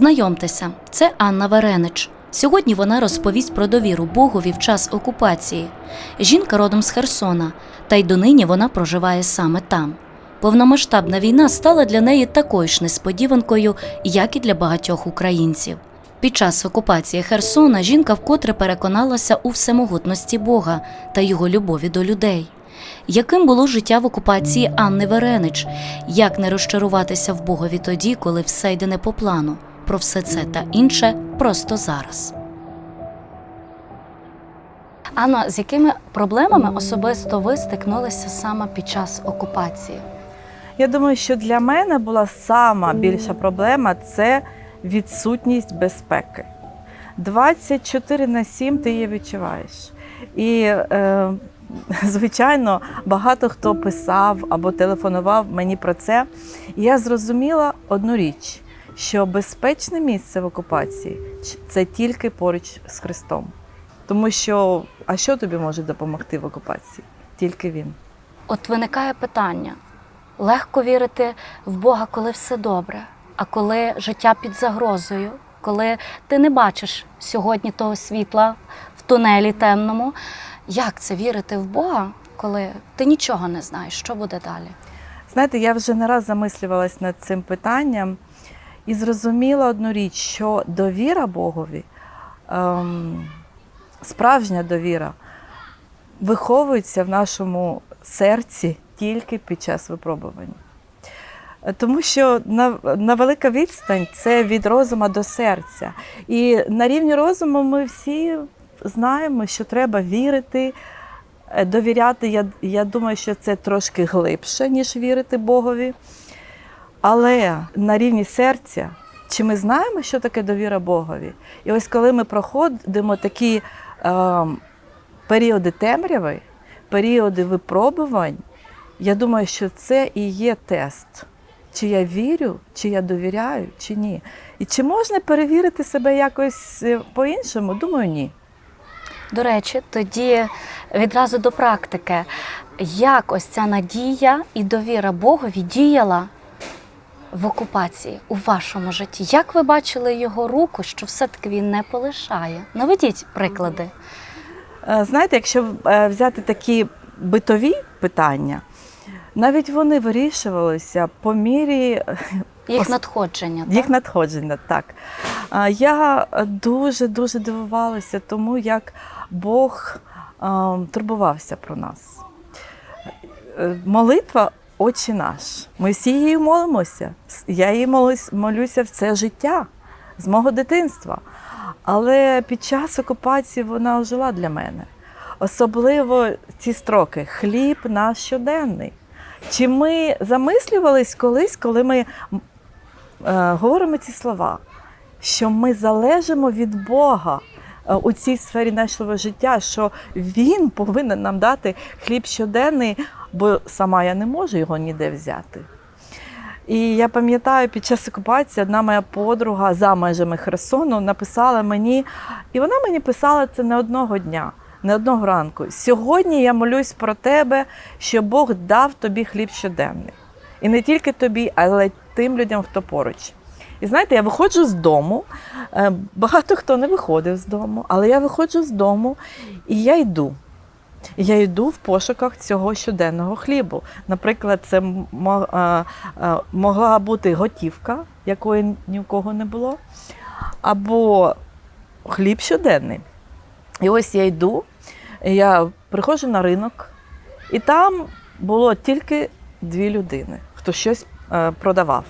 Знайомтеся, це Анна Веренич. Сьогодні вона розповість про довіру Богові в час окупації. Жінка родом з Херсона, та й донині вона проживає саме там. Повномасштабна війна стала для неї такою ж несподіванкою, як і для багатьох українців. Під час окупації Херсона жінка вкотре переконалася у всемогутності Бога та його любові до людей. Яким було життя в окупації Анни Веренич? Як не розчаруватися в Богові тоді, коли все йде не по плану? Про все це та інше просто зараз. Анна, з якими проблемами особисто ви стикнулися саме під час окупації? Я думаю, що для мене була сама більша проблема це відсутність безпеки. 24 на 7 ти її відчуваєш. І, е, звичайно, багато хто писав або телефонував мені про це. І я зрозуміла одну річ, що безпечне місце в окупації це тільки поруч з Христом. Тому що, а що тобі може допомогти в окупації? Тільки він. От виникає питання: легко вірити в Бога, коли все добре, а коли життя під загрозою, коли ти не бачиш сьогодні того світла в тунелі темному. Як це вірити в Бога, коли ти нічого не знаєш, що буде далі? Знаєте, я вже не раз замислювалась над цим питанням і зрозуміла одну річ, що довіра Богові, ем, справжня довіра, виховується в нашому серці тільки під час випробування. Тому що на, на велика відстань це від розуму до серця. І на рівні розуму ми всі знаємо, що треба вірити, е, довіряти. Я, я думаю, що це трошки глибше, ніж вірити Богові. Але на рівні серця, чи ми знаємо, що таке довіра Богові? І ось коли ми проходимо такі е, періоди темряви, періоди випробувань, я думаю, що це і є тест. Чи я вірю, чи я довіряю, чи ні. І чи можна перевірити себе якось е, по-іншому? Думаю, ні. До речі, тоді відразу до практики. Як ось ця надія і довіра Богові діяла в окупації у вашому житті? Як ви бачили його руку, що все-таки він не полишає? Наведіть приклади. Е, Знаєте, якщо е, взяти такі битові питання, навіть вони вирішувалися по мірі е, Їх надходження. їх так? надходження. Так. Я дуже дуже дивувалася тому, як Бог е, турбувався про нас. Молитва Отче наш. Ми всі її молимося. Я її молюся все життя з мого дитинства. Але під час окупації вона ожила для мене. Особливо ці строки хліб наш щоденний. Чи ми замислювались колись, коли ми е, говоримо ці слова, що ми залежимо від Бога е, у цій сфері нашого життя, що Він повинен нам дати хліб щоденний, бо сама я не можу його ніде взяти. І я пам'ятаю, під час окупації одна моя подруга за межами Херсону написала мені, і вона мені писала це не одного дня, не одного ранку. Сьогодні я молюсь про тебе, що Бог дав тобі хліб щоденний. І не тільки тобі, але тим людям, хто поруч. І знаєте, я виходжу з дому. е, Багато хто не виходив з дому, але я виходжу з дому і я йду. Я йду в пошуках цього щоденного хлібу. Наприклад, це е, е, могла бути готівка, якої ні в кого не було, або хліб щоденний. І ось я йду, я приходжу на ринок, і там було тільки дві людини, хто щось е, продавав.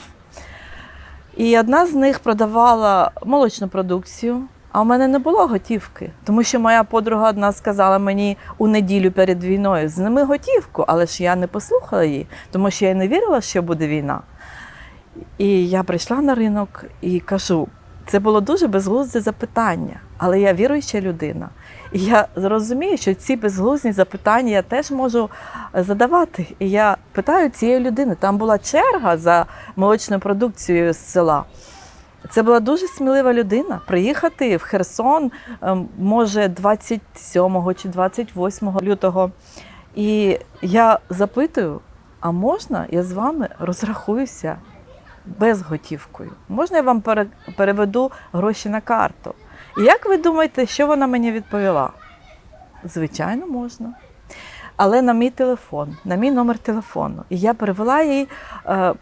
І одна з них продавала молочну продукцію, а в мене не було готівки, тому що моя подруга одна сказала мені у неділю перед війною зними готівку, але ж я не послухала її, тому що я не вірила, що буде війна. І я прийшла на ринок і кажу: це було дуже безглузде запитання, але я віруюча людина. І я зрозумію, що ці безглузні запитання я теж можу е, задавати. І я питаю цієї людини. Там була черга за молочною продукцією з села. Це була дуже смілива людина. Приїхати в Херсон ем, може 27 чи 28 лютого. І я запитую: а можна я з вами розрахуюся безготівкою. Можна я вам переведу гроші на карту? І як ви думаєте, що вона мені відповіла? Звичайно, можна. Але на мій телефон, на мій номер телефону. І я перевела їй е,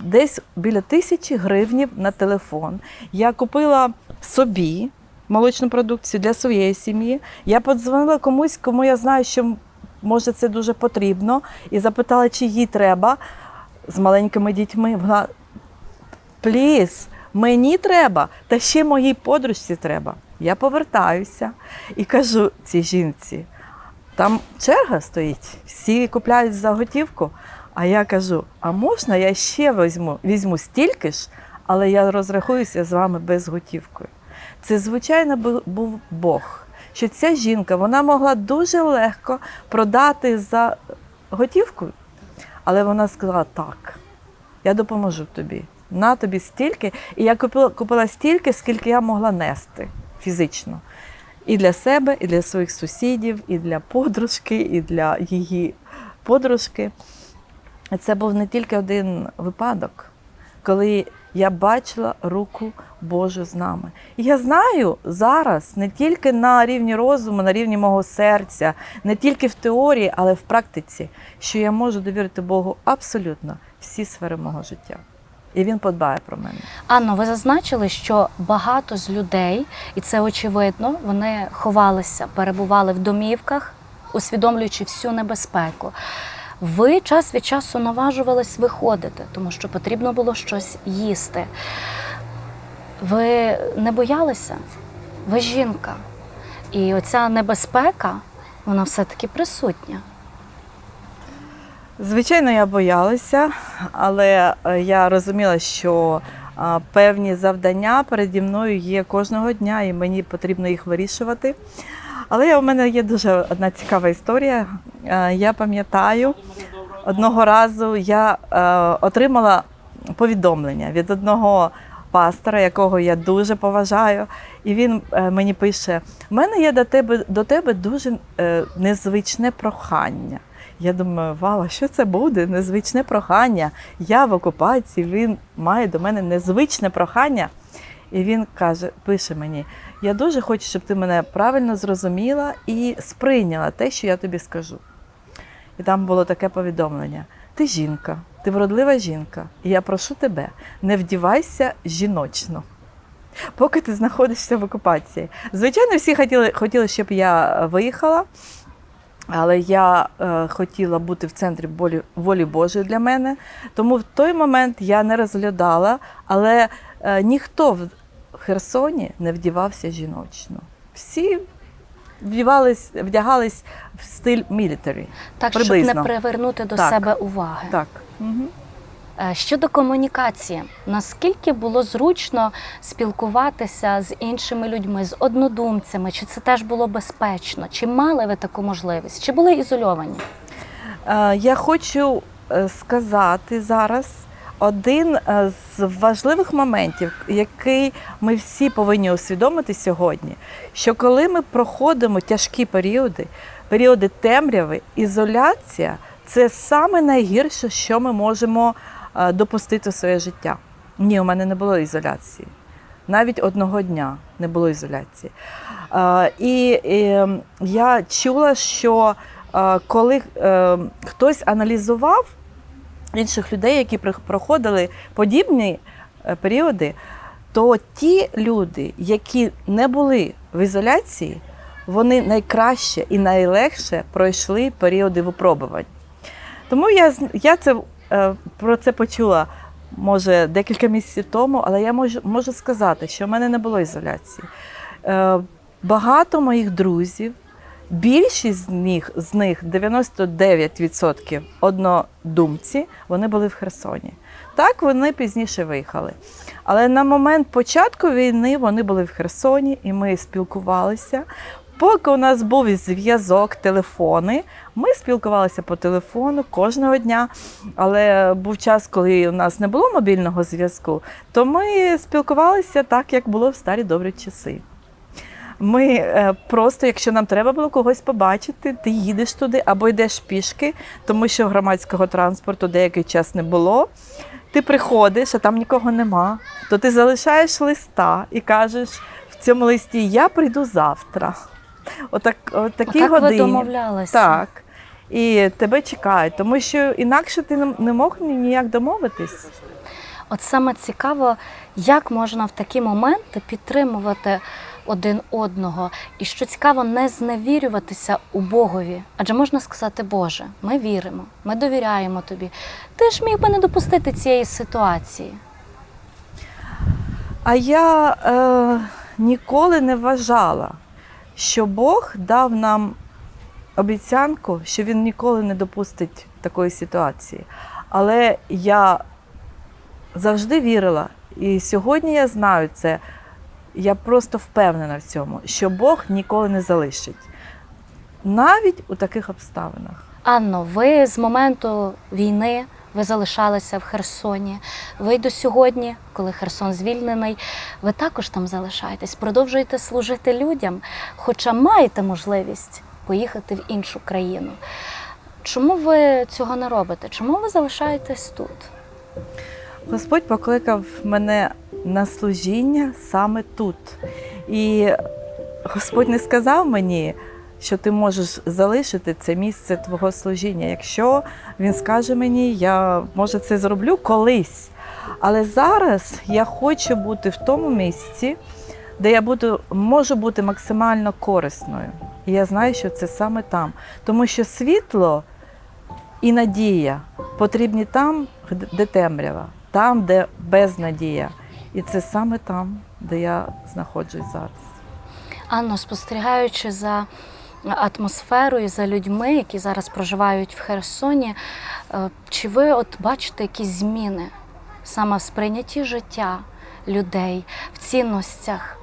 десь біля тисячі гривнів на телефон. Я купила собі молочну продукцію для своєї сім'ї. Я подзвонила комусь, кому я знаю, що може це дуже потрібно, і запитала, чи їй треба з маленькими дітьми. Вона пліс, мені треба, та ще моїй подружці треба. Я повертаюся і кажу цій жінці: там черга стоїть, всі купляють за готівку. А я кажу: а можна я ще візьму, візьму стільки ж, але я розрахуюся з вами безготівкою. Це, звичайно, був Бог. Що ця жінка вона могла дуже легко продати за готівку, але вона сказала: так, я допоможу тобі. На тобі стільки. І я купила, купила стільки, скільки я могла нести фізично. І для себе, і для своїх сусідів, і для подружки, і для її подружки. Це був не тільки один випадок, коли я бачила руку Божу з нами. І я знаю зараз не тільки на рівні розуму, на рівні мого серця, не тільки в теорії, але в практиці, що я можу довірити Богу абсолютно всі сфери мого життя. І він подбає про мене. Анно, ви зазначили, що багато з людей, і це очевидно, вони ховалися, перебували в домівках, усвідомлюючи всю небезпеку. Ви час від часу наважувались виходити, тому що потрібно було щось їсти. Ви не боялися? Ви жінка. І оця небезпека, вона все-таки присутня. Звичайно, я боялася, але е, я розуміла, що певні завдання переді мною є кожного дня, і мені потрібно їх вирішувати. Але у мене є дуже одна цікава історія. Е, Я пам'ятаю, одного разу я е, отримала повідомлення від одного пастора, якого я дуже поважаю. І він е, мені пише: в мене є до тебе, до тебе дуже е, незвичне прохання. Я думаю, вау, що це буде? Незвичне прохання. Я в окупації, він має до мене незвичне прохання. І він каже, пише мені: я дуже хочу, щоб ти мене правильно зрозуміла і сприйняла те, що я тобі скажу. І там було таке повідомлення: ти жінка, ти вродлива жінка, і я прошу тебе, не вдівайся жіночно. Поки ти знаходишся в окупації. Звичайно, всі хотіли, хотіли, щоб я виїхала, але я е, хотіла бути в центрі болі, волі Божої для мене. Тому в той момент я не розглядала, але е, ніхто в Херсоні не вдівався жіночно. Всі вдівались, вдягались в стиль мілітарі. Так, щоб не привернути до Так. себе уваги. Так. Угу. Е, Щодо комунікації, наскільки було зручно спілкуватися з іншими людьми, з однодумцями? Чи це теж було безпечно? Чи мали ви таку можливість? Чи були ізольовані? Е, Я хочу е, сказати зараз один з важливих моментів, який ми всі повинні усвідомити сьогодні, що коли ми проходимо тяжкі періоди, періоди темряви, ізоляція це саме найгірше, що ми можемо допустити в своє життя. Ні, у мене не було ізоляції. Навіть одного дня не було ізоляції. Е, І, і я чула, що е, коли е, хтось аналізував інших людей, які проходили подібні е, періоди, то ті люди, які не були в ізоляції, вони найкраще і найлегше пройшли періоди випробувань. Тому я, я це, е, про це почула, може, декілька місяців тому, але я можу, можу сказати, що в мене не було ізоляції. Е, Багато моїх друзів, більшість з них, з них 99% однодумці, вони були в Херсоні. Так, вони пізніше виїхали. Але на момент початку війни вони були в Херсоні, і ми спілкувалися. Поки у нас був зв'язок, телефони, ми спілкувалися по телефону кожного дня. Але був час, коли у нас не було мобільного зв'язку, то ми спілкувалися так, як було в старі добрі часи. Ми е, просто, якщо нам треба було когось побачити, ти їдеш туди або йдеш пішки, тому що громадського транспорту деякий час не було. ти приходиш, а там нікого нема, то ти залишаєш листа і кажеш в цьому листі Я прийду завтра. Отак, от такій так ви домовлялися? Так. І тебе чекають, тому що інакше ти не- не мог ніяк домовитись. От саме цікаво, як можна в такі моменти підтримувати один одного, і що цікаво, не зневірюватися у Богові. Адже можна сказати, Боже, ми віримо, ми довіряємо тобі. Ти ж міг би не допустити цієї ситуації. А я е, ніколи не вважала, що Бог дав нам обіцянку, що Він ніколи не допустить такої ситуації. Але я завжди вірила, і сьогодні я знаю це. Я просто впевнена в цьому, що Бог ніколи не залишить. Навіть у таких обставинах. Анно, ви з моменту війни ви залишалися в Херсоні. Ви до сьогодні, коли Херсон звільнений, ви також там залишаєтесь, продовжуєте служити людям, хоча маєте можливість поїхати в іншу країну. Чому ви цього не робите? Чому ви залишаєтесь тут? Господь покликав мене на служіння саме тут. І Господь не сказав мені, що ти можеш залишити це місце твого служіння. Якщо він скаже мені, я може це зроблю колись. Але зараз я хочу бути в тому місці, де я буду, можу бути максимально корисною. І я знаю, що це саме там. Тому що світло і надія потрібні там, де темрява, там, де безнадія. І це саме там, де я знаходжусь зараз. Анно, спостерігаючи за атмосферою, за людьми, які зараз проживають в Херсоні, е, чи ви от бачите якісь зміни саме в сприйнятті життя людей, в цінностях,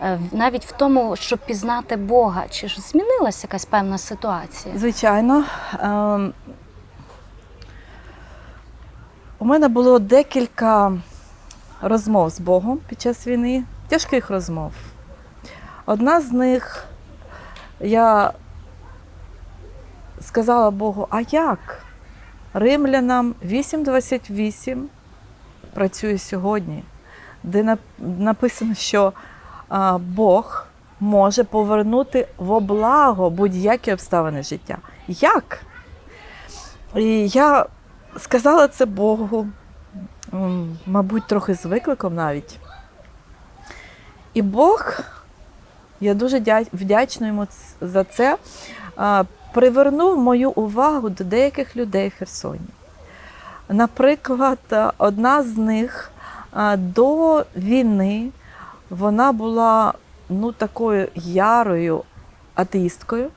е, навіть в тому, щоб пізнати Бога? Чи ж змінилася якась певна ситуація? Звичайно. ем, У мене було декілька розмов з Богом під час війни, тяжких розмов. Одна з них я сказала Богу, а як? Римлянам 8.28 працює сьогодні, де написано, що Бог може повернути во благо будь-які обставини життя. Як? І я сказала це Богу, мабуть, трохи з викликом навіть. І Бог, я дуже вдячна йому за це, привернув мою увагу до деяких людей в Херсоні. Наприклад, одна з них до війни вона була ну, такою ярою атеїсткою.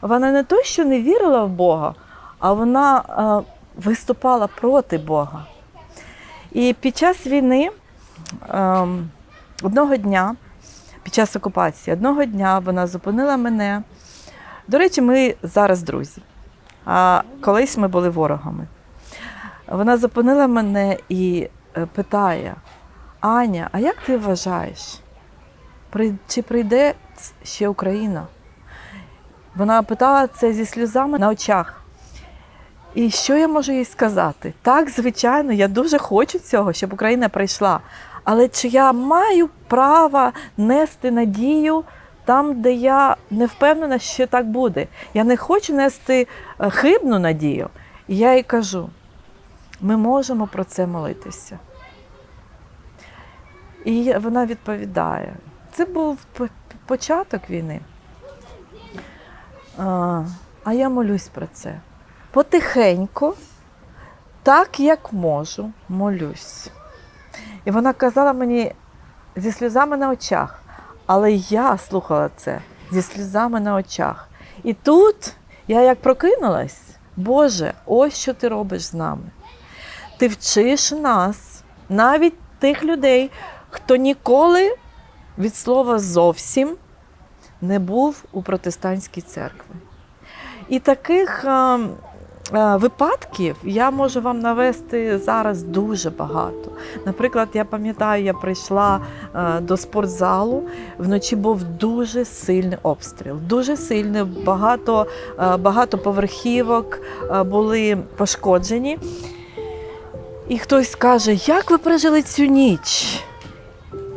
Вона не то, що не вірила в Бога, а вона виступала проти Бога. І під час війни е, одного дня, під час окупації, одного дня вона зупинила мене. До речі, ми зараз друзі, а колись ми були ворогами. Вона зупинила мене і е, питає: Аня, а як ти вважаєш, чи прийде ще Україна? Вона питала це зі сльозами на очах. І що я можу їй сказати? Так, звичайно, я дуже хочу цього, щоб Україна прийшла. Але чи я маю право нести надію там, де я не впевнена, що так буде? Я не хочу нести е, хибну надію. І я їй кажу: ми можемо про це молитися. І вона відповідає: це був початок війни. А, а я молюсь про це. Потихеньку, так як можу, молюсь. І вона казала мені зі сльозами на очах, але я слухала це зі сльозами на очах. І тут я як прокинулась, Боже, ось що ти робиш з нами. Ти вчиш нас, навіть тих людей, хто ніколи від слова зовсім не був у протестантській церкві. І таких а, випадків я можу вам навести зараз дуже багато. Наприклад, я пам'ятаю, я прийшла до спортзалу, вночі був дуже сильний обстріл. Дуже сильний, багато, багато поверхівок були пошкоджені. І хтось каже, як ви пережили цю ніч?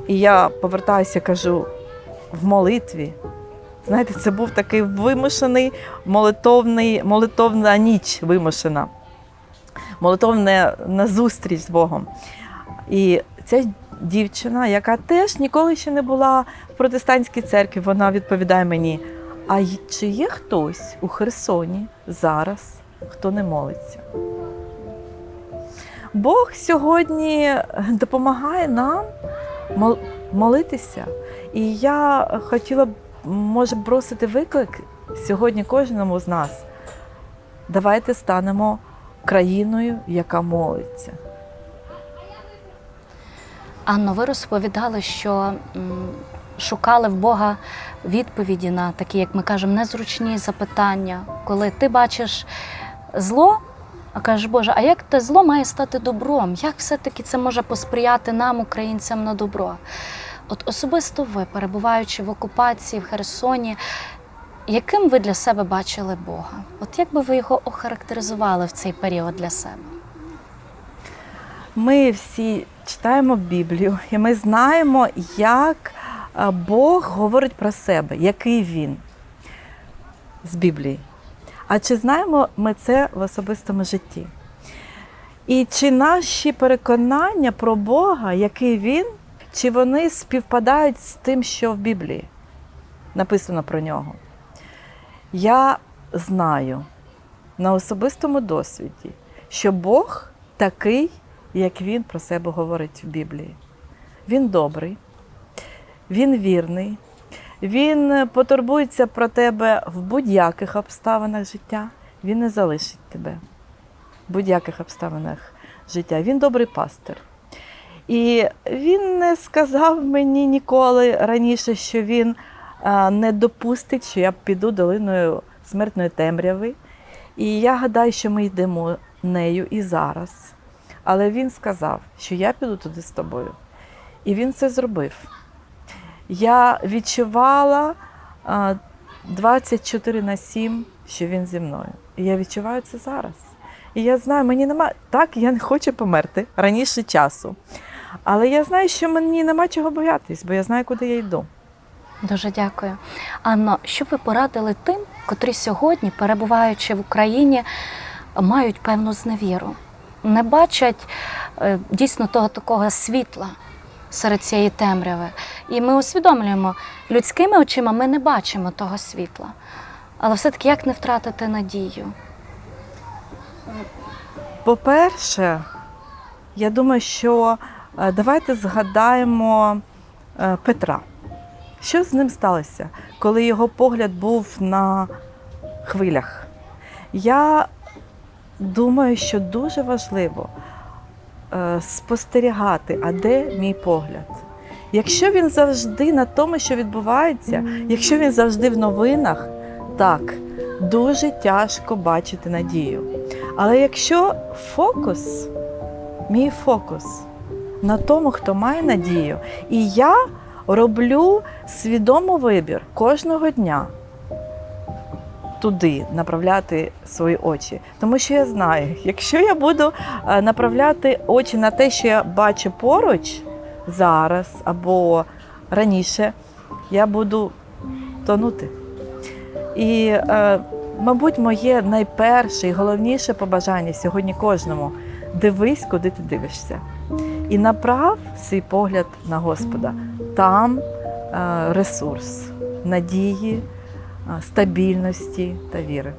І я повертаюся, кажу, в молитві. Знаєте, це був такий вимушений молитовний, молитовна ніч вимушена, молитовна назустріч з Богом. І ця дівчина, яка теж ніколи ще не була в протестантській церкві, вона відповідає мені: а чи є хтось у Херсоні зараз, хто не молиться? Бог сьогодні допомагає нам молитися. І я хотіла б, може, бросити виклик сьогодні кожному з нас. Давайте станемо країною, яка молиться. Анно, ви розповідали, що шукали в Бога відповіді на такі, як ми кажемо, незручні запитання, коли ти бачиш зло, а кажеш, Боже, а як те зло має стати добром? Як все-таки це може посприяти нам, українцям, на добро? От особисто ви, перебуваючи в окупації в Херсоні, яким ви для себе бачили Бога? От як би ви його охарактеризували в цей період для себе? Ми всі читаємо Біблію, і ми знаємо, як Бог говорить про себе, який він з Біблії. А чи знаємо ми це в особистому житті? І чи наші переконання про Бога, який він, чи вони співпадають з тим, що в Біблії написано про нього? Я знаю на особистому досвіді, що Бог такий, як він про себе говорить в Біблії. Він добрий, він вірний, він потурбується про тебе в будь-яких обставинах життя. Він не залишить тебе в будь-яких обставинах життя. Він добрий пастир. І він не сказав мені ніколи раніше, що він не допустить, що я піду долиною смертної темряви. І я гадаю, що ми йдемо нею і зараз. Але він сказав, що я піду туди з тобою. І він це зробив. Я відчувала 24 на 7, що він зі мною. І я відчуваю це зараз. І я знаю, мені нема. Так, я не хочу померти раніше часу. Але я знаю, що мені нема чого боятись, бо я знаю, куди я йду. Дуже дякую. Анно, що б ви порадили тим, котрі сьогодні, перебуваючи в Україні, мають певну зневіру, не бачать е, дійсно того такого світла серед цієї темряви. І ми усвідомлюємо, людськими очима ми не бачимо того світла. Але все-таки як не втратити надію? По-перше, я думаю, що давайте згадаємо е, Петра. Що з ним сталося, коли його погляд був на хвилях? Я думаю, що дуже важливо е, спостерігати, а де мій погляд. Якщо він завжди на тому, що відбувається, якщо він завжди в новинах, так, дуже тяжко бачити надію. Але якщо фокус, мій фокус на тому, хто має надію, і я роблю свідомий вибір кожного дня туди направляти свої очі. Тому що я знаю, якщо я буду е, направляти очі на те, що я бачу поруч зараз або раніше, я буду тонути. І, е, мабуть, моє найперше і головніше побажання сьогодні кожному дивись, куди ти дивишся. І направ свій погляд на Господа. Там е, ресурс надії, е, стабільності та віри.